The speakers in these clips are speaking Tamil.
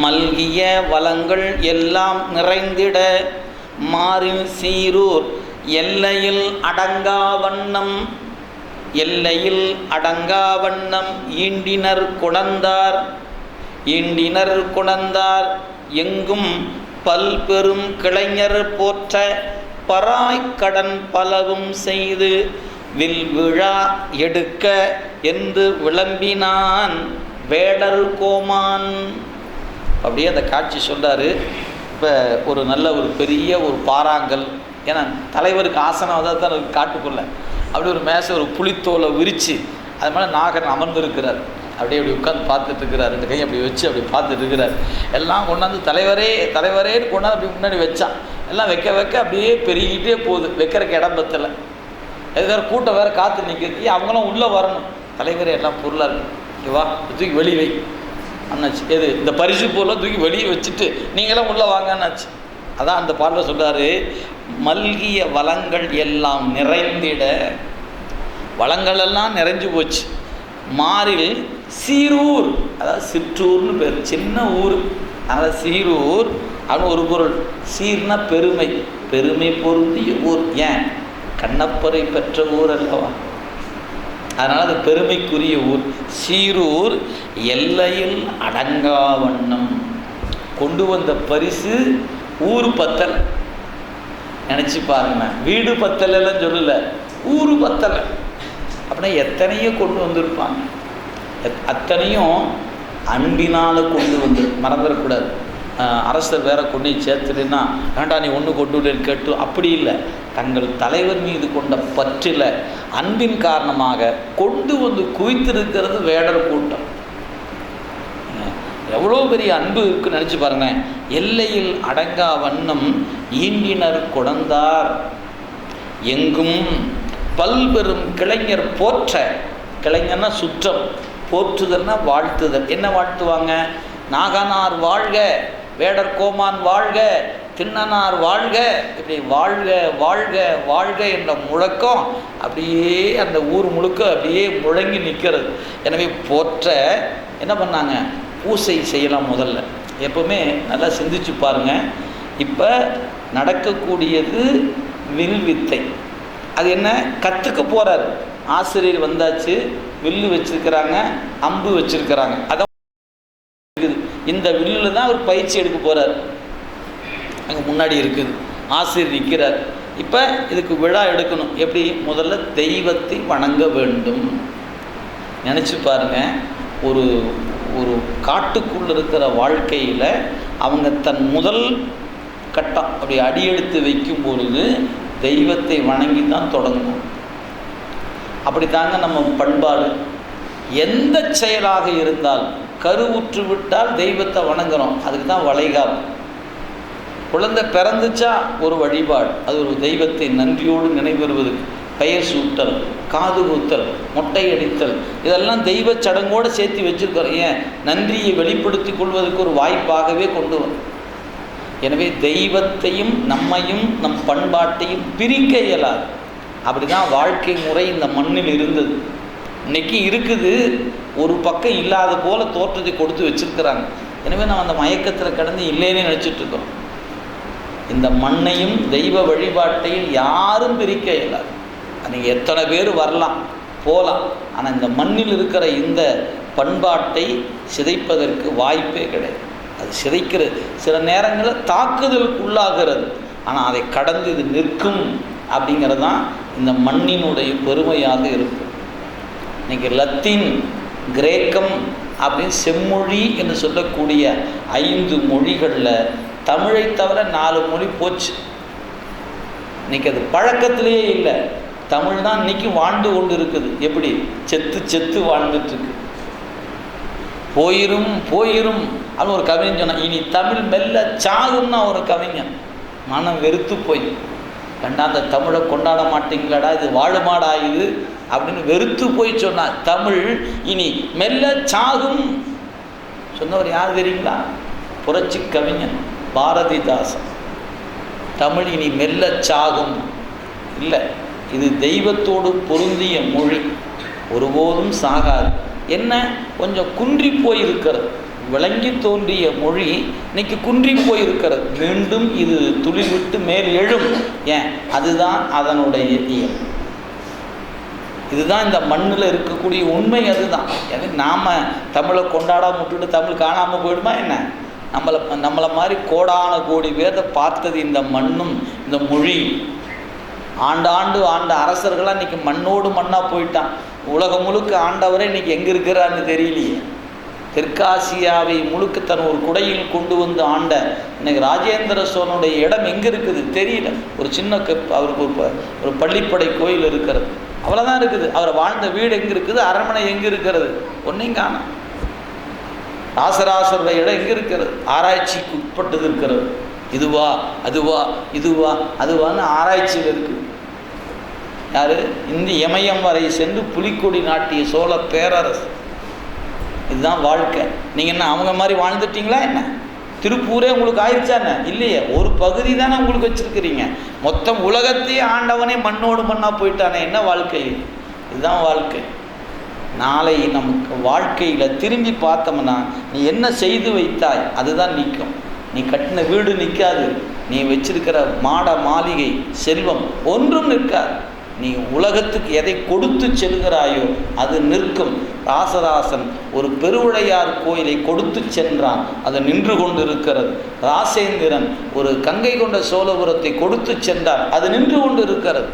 மல்கிய வளங்கள் எல்லாம் நிறைந்திட மாறில் சீரூர் எல்லையில் அடங்கா வண்ணம் எல்லையில் அடங்கா வண்ணம் ஈண்டினர் குணந்தார். ஈண்டினர் குணந்தார் எங்கும் பல்பெரும் கிளைஞர் போற்ற பராய்க்கடன் பலவும் செய்து வில் விழா எடுக்க என்று விளம்பினான் வேடர் கோமான். அப்படியே அந்த காட்சி சொல்கிறார் இப்போ ஒரு நல்ல ஒரு பெரிய ஒரு பாறாங்கல். ஏன்னா தலைவருக்கு ஆசனம் அதாவது தான் எனக்கு காட்டுக்குள்ள. அப்படி ஒரு மேசை ஒரு புளித்தோலை விரித்து அது மேலே நாகன் அமர்ந்திருக்கிறார். அப்படியே அப்படி உட்காந்து பார்த்துட்டு இருக்கிறார் ரெண்டு கையை அப்படி வச்சு அப்படி பார்த்துட்டு இருக்கிறார் எல்லாம் கொண்டாந்து தலைவரே தலைவரேன்னு கொண்டாந்து அப்படி முன்னாடி வச்சான். எல்லாம் வைக்க வைக்க அப்படியே பெருகிட்டே போகுது. வைக்கிறக்கு இடம் பத்தலை. எதுக்கார கூட்டம் வேறு காற்று நிற்கிறது அவங்களும் உள்ளே வரணும். தலைவரே எல்லாம் பொருளாக இருக்கு வா தூக்கி வெளி வை. அண்ணாச்சு. எது? இந்த பரிசு போல தூக்கி வெளியே வச்சுட்டு நீங்களாம் உள்ளே வாங்கன்னாச்சு அதான் அந்த பாடல சொல்கிறாரு மல்கிய வளங்கள் எல்லாம் நிறைந்திட வளங்கள் எல்லாம் நிறைஞ்சு போச்சு. மாறில் சீரூர் அதாவது சிற்றூர்னு பேர். சின்ன ஊர். அதனால் சீரூர் அப்படின்னு ஒரு பொருள். சீர்னா பெருமை. பெருமை பொருந்திய ஊர். ஏன்? கண்ணப்பரை பெற்ற ஊர் அல்லவா? அதனால் அது பெருமைக்குரிய ஊர். சீரூர் எல்லையில் அடங்கா வண்ணம் கொண்டு வந்த பரிசு ஊர் பத்தல். நினச்சி பாருங்க. வீடு பத்தலைலாம் சொல்லல. ஊர் பத்தலை. அப்படின்னா எத்தனையோ கொண்டு வந்திருப்பாங்க. அத்தனையும் அன்பினால் கொண்டு வந்து மறந்துடக்கூடாது அரசர் வேற கொண்டு சேர்த்துலன்னா வேண்டாம் வேண்டா நீ ஒன்று கொண்டு கேட்டு அப்படி இல்லை. தங்கள் தலைவர் மீது கொண்ட பற்றில் அன்பின் காரணமாக கொண்டு வந்து குவித்திருக்கிறது வேடர் கூட்டம். எவ்வளோ பெரிய அன்பு இருக்குன்னு நினச்சி பாருங்க எல்லையில் அடங்கா வண்ணம் ஈண்டினர் குடந்தார். எங்கும் பல்பெரும் கிளைஞர் போற்ற. கிளைஞர்னா சுற்றம். போற்றுதல்னா வாழ்த்துதல். என்ன வாழ்த்துவாங்க? நாகனார் வாழ்க. வேடர் கோமான் வாழ்க திண்ணனார் வாழ்க இப்படி வாழ்க வாழ்க வாழ்க என்ற முழக்கம் அப்படியே அந்த ஊர் முழுக்க அப்படியே முழங்கி நிற்கிறது. எனவே போற்ற என்ன பண்ணாங்க? பூசை செய்யலாம் முதல்ல. எப்பவுமே நல்லா சிந்திச்சு பாருங்க. இப்போ நடக்கக்கூடியது வில் வித்தை அது என்ன? கற்றுக்க போகிறாரு ஆசிரியர் வந்தாச்சு வில்லு வச்சுருக்கிறாங்க அம்பு வச்சுருக்கிறாங்க. அதை இந்த வில்லில் தான் அவர் பயிற்சி எடுக்க போகிறார் அங்கே முன்னாடி இருக்குது. ஆசிரியர் நிற்கிறார் இப்போ இதுக்கு விழா எடுக்கணும். எப்படி? முதல்ல தெய்வத்தை வணங்க வேண்டும். நினச்சி பாருங்க. ஒரு ஒரு காட்டுக்குள்ளே இருக்கிற வாழ்க்கையில் அவங்க தன் முதல் கட்டம் அப்படி அடியெடுத்து வைக்கும் பொழுது தெய்வத்தை வணங்கி தான் தொடங்கணும். அப்படி தாங்க நம்ம பண்பாடு. எந்த செயலாக இருந்தாலும் கருவுற்று விட்டால் தெய்வத்தை வணங்குறோம். அதுக்கு தான் வளைகாப்பு. குழந்தை பிறந்துச்சா? ஒரு வழிபாடு. அது ஒரு தெய்வத்தை நன்றியோடு நினைவுறுவதுக்கு பெயர் சூட்டல் காது குத்தல் மொட்டை அடித்தல். இதெல்லாம் தெய்வ சடங்கோடு சேர்த்து வச்சிருக்கிறோம். ஏன்? நன்றியை வெளிப்படுத்தி கொள்வதற்கு ஒரு வாய்ப்பாகவே கொண்டு வரும் எனவே தெய்வத்தையும் நம்மையும் நம் பண்பாட்டையும் பிரிக்க இயலாது. அப்படி தான் வாழ்க்கை முறை இந்த மண்ணில் இருந்தது. இன்னைக்கு இருக்குது ஒரு பக்கம் இல்லாத போல தோற்றத்தை கொடுத்து வச்சிருக்கிறாங்க. எனவே நம்ம அந்த மயக்கத்தில் கடந்து இல்லைன்னு நினச்சிட்ருக்கிறோம். இந்த மண்ணையும் தெய்வ வழிபாட்டையும் யாரும் பிரிக்க இயலாது. நீங்கள் எத்தனை பேர் வரலாம் போகலாம் ஆனால் இந்த மண்ணில் இருக்கிற இந்த பண்பாட்டை சிதைப்பதற்கு வாய்ப்பே கிடையாது. அது சிதைக்கிறது. சில நேரங்களில் தாக்குதலுக்கு உள்ளாகிறது ஆனால் அதை கடந்து இது நிற்கும் அப்படிங்கிறது தான் இந்த மண்ணினுடைய பெருமையாக இருக்கும். இன்னைக்கு லத்தீன் கிரேக்கம் அப்படின்னு செம்மொழி என்று சொல்லக்கூடிய ஐந்து மொழிகளில் தமிழை தவிர நாலு மொழி போச்சு. இன்னைக்கு அது பழக்கத்திலேயே இல்லை. தமிழ் தான் இன்னைக்கு வாழ்ந்து கொண்டு இருக்குது எப்படி? செத்து செத்து வாழ்ந்துட்டுருக்கு. போயிரும் போயிரும் அப்படின்னு ஒரு கவிஞன் சொன்னான். இனி தமிழ் மெல்ல சாகும்னா ஒரு கவிஞன். மனம் வெறுத்து போய். கண்டா அந்த தமிழை கொண்டாட மாட்டீங்களாடா? இது வாழுமாடா இது? அப்படின்னு வெறுத்து போய் சொன்னார் தமிழ் இனி மெல்ல சாகும். சொன்னவர் யார் தெரியுங்களா? புரட்சி கவிஞன் பாரதிதாசன். தமிழ் இனி மெல்ல சாகும். இல்லை இது தெய்வத்தோடு பொருந்திய மொழி. ஒருபோதும் சாகாது. என்ன? கொஞ்சம் குன்றி போயிருக்கிறது. விளங்கி தோன்றிய மொழி இன்னைக்கு குன்றி போயிருக்கிறது. மீண்டும் இது துளிவிட்டு மேல் எழும். ஏன்? அதுதான் அதனுடைய இயல்பு இதுதான் இந்த மண்ணில் இருக்கக்கூடிய உண்மை அதுதான். எனக்கு நாம் தமிழை கொண்டாடாம விட்டுட்டு தமிழ் காணாமல் போயிடுமா என்ன? நம்மளை நம்மளை மாதிரி கோடான கோடி பேர்த்தை பார்த்தது இந்த மண்ணும் இந்த மொழி. ஆண்டாண்டு ஆண்ட அரசர்களாக இன்னைக்கு மண்ணோடு மண்ணாக போயிட்டான். உலகம் முழுக்க ஆண்டவரே இன்னைக்கு எங்கே இருக்கிறான்னு தெரியலையே. தெற்காசியாவை முழுக்க தன் ஒரு குடையில் கொண்டு வந்து ஆண்ட இன்னைக்கு ராஜேந்திர சோழனுடைய இடம் எங்கே இருக்குது? தெரியல. ஒரு சின்ன கப் அவருக்கு ப- ஒரு பள்ளிப்படை கோயில் இருக்கிறது. அவ்வளோதான் இருக்குது. அவர் வாழ்ந்த வீடு எங்கே இருக்குது? அரண்மனை எங்கே இருக்கிறது? ஒன்றையும் காணோம் ராசராசருடைய இடம் எங்கே இருக்கிறது? ஆராய்ச்சிக்கு உட்பட்டது இருக்கிறது. இதுவா அதுவா இதுவா அதுவான்னு ஆராய்ச்சியில் இருக்குது யார்? இந்த இமயம் வரை சென்று புலிக்கொடி நாட்டிய சோழ பேரரசு. இதுதான் வாழ்க்கை. நீங்கள் என்ன அவங்க மாதிரி வாழ்ந்துட்டீங்களா என்ன? திருப்பூரே உங்களுக்கு ஆயிடுச்சானே இல்லையே. ஒரு பகுதி தானே உங்களுக்கு வச்சுருக்கிறீங்க. மொத்தம் உலகத்தையே ஆண்டவனே மண்ணோடு மண்ணாக போயிட்டானே. என்ன வாழ்க்கை? இதுதான் வாழ்க்கை. நாளை நமக்கு வாழ்க்கையில் திரும்பி பார்த்தோம்னா நீ என்ன செய்து வைத்தாய்? அதுதான் நிற்கும் நீ கட்டின வீடு நிற்காது நீ வச்சிருக்கிற மாட மாளிகை செல்வம் ஒன்றும் நிற்காது. நீ உலகத்துக்கு எதை கொடுத்து செல்கிறாயோ அது நிற்கும். ராசராசன் ஒரு பெருவுடையார் கோயிலை கொடுத்து சென்றான். அது நின்று கொண்டிருக்கிறது. ராசேந்திரன் ஒரு கங்கை கொண்ட சோழபுரத்தை கொடுத்து சென்றார். அது நின்று கொண்டு இருக்கிறது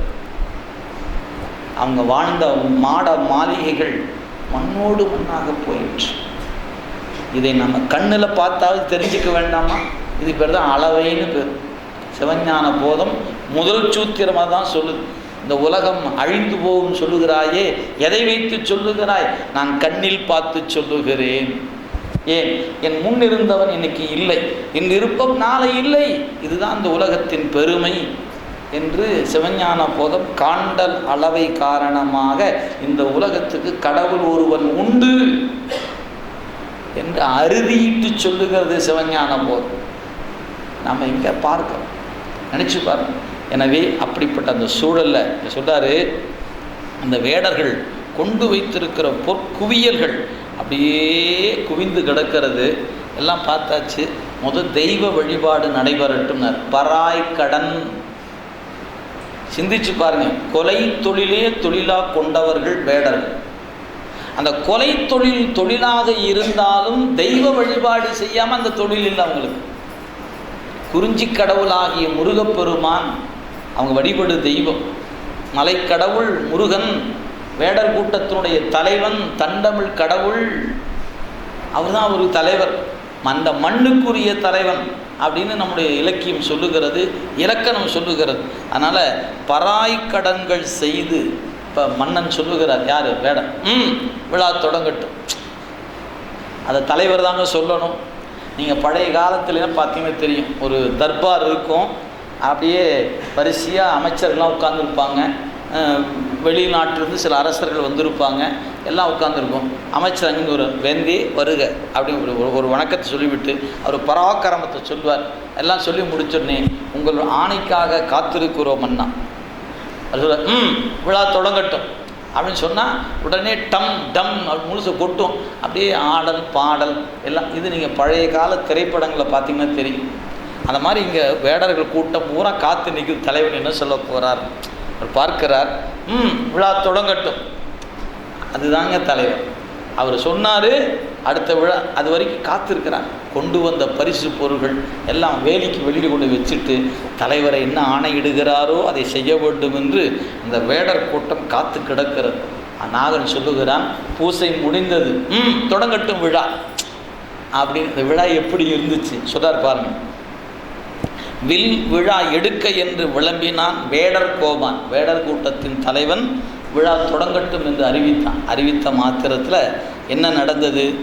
அவங்க வாழ்ந்த மாட மாளிகைகள் மண்ணோடு மண்ணாக போயிற்று. இதை நம்ம கண்ணில் பார்த்தாவது தெரிஞ்சுக்க வேண்டாமா? இது பேர் தான் அளவைன்னு பேர். சிவஞான போதம் முதல் சூத்திரமாக தான் சொல்லுது. இந்த உலகம் அழிந்து போகும் சொல்லுகிறாயே எதை வைத்து சொல்லுகிறாய்? நான் கண்ணில் பார்த்து சொல்லுகிறேன். ஏன்? என் முன் இருந்தவன் இன்னைக்கு இல்லை. என் விருப்பம் நாளை இல்லை. இதுதான் இந்த உலகத்தின் பெருமை என்று சிவஞான போதம் காண்டல் அளவை காரணமாக இந்த உலகத்துக்கு கடவுள் ஒருவன் உண்டு என்று அறுதியிட்டு சொல்லுகிறது சிவஞான போதம். நம்ம இங்கே பார்க்கணும். நினச்சி பாருங்கள் எனவே அப்படிப்பட்ட அந்த சூழலில் சொல்கிறாரு அந்த வேடர்கள் கொண்டு வைத்திருக்கிற பொற்குவியல்கள் அப்படியே குவிந்து கிடக்கிறது. எல்லாம் பார்த்தாச்சு. முதல் தெய்வ வழிபாடு நடைபெறட்டும்னார். பராய் கடன். சிந்திச்சு பாருங்க. கொலை தொழிலே தொழிலாக கொண்டவர்கள் வேடர்கள். அந்த கொலை தொழில் தொழிலாக இருந்தாலும் தெய்வ வழிபாடு செய்யாமல் அந்த தொழில் இல்லை அவங்களுக்கு. குறிஞ்சி கடவுளாகிய முருகப்பெருமான் அவங்க வழிபடு தெய்வம். மலைக்கடவுள் முருகன் வேடர் கூட்டத்தினுடைய தலைவன் தண்டமிழ் கடவுள். அவர்தான் ஒரு தலைவர். அந்த மண்ணுக்குரிய தலைவன் அப்படின்னு நம்முடைய இலக்கியம் சொல்லுகிறது இலக்கணம் சொல்லுகிறது. அதனால் பராய்க்கடன்கள் செய்து இப்போ மன்னன் சொல்லுகிறார் யார்? வேடம் ம் விழா தொடங்கட்டும். அதை தலைவர் தாங்க சொல்லணும். நீங்கள் பழைய காலத்துலலாம் பார்த்தீங்கன்னா தெரியும். ஒரு தர்பார் இருக்கும். அப்படியே வரிசையாக அமைச்சர்கள்லாம் உட்காந்துருப்பாங்க வெளிநாட்டிலிருந்து சில அரசர்கள் வந்திருப்பாங்க. எல்லாம் உட்காந்துருக்கும் அமைச்சர் அங்கே ஒரு வெந்தி வருக அப்படின்னு ஒரு ஒரு- வணக்கத்தை சொல்லிவிட்டு அவர் பராக்கிரமத்தை சொல்வார். எல்லாம் சொல்லி முடிச்சோடனே உங்கள் ஆணைக்காக காத்திருக்கிறோம் அண்ணா. அது சொல்ல ம் விழா தொடங்கட்டும். அப்படின்னு சொன்னால் உடனே டம் டம் அப்படி முழுசு கொட்டும். அப்படியே ஆடல் பாடல் எல்லாம் இது நீங்கள் பழைய கால திரைப்படங்களை பார்த்தீங்கன்னா தெரியும். அந்த மாதிரி இங்கே வேடர்கள் கூட்டம் பூரா காத்து நிற்கும் தலைவன் என்ன சொல்ல போகிறார் அவர் பார்க்கிறார். ம் விழா தொடங்கட்டும். அதுதாங்க தலைவர் அவர் சொன்னார் அடுத்த விழா அது வரைக்கும் காத்திருக்கிறார். கொண்டு வந்த பரிசு பொருள்கள் எல்லாம் வேலிக்கு வெளியில் கொண்டு வச்சுட்டு தலைவரை என்ன ஆணையிடுகிறாரோ அதை செய்ய வேண்டும் என்று அந்த வேடர் கூட்டம் காத்து கிடக்கிறது. நாகன் சொல்லுகிறான் பூசை முடிந்தது. ம் தொடங்கட்டும் விழா. அப்படின்னு இந்த விழா எப்படி இருந்துச்சு? சொல்கிறார் பாருங்கள் வில் விழா எடுக்க என்று விளம்பினான் வேடர் கோபான். வேடர் கூட்டத்தின் தலைவன் விழா தொடங்கட்டும் என்று அறிவித்தான். அறிவித்த மாத்திரத்தில் என்ன நடந்தது?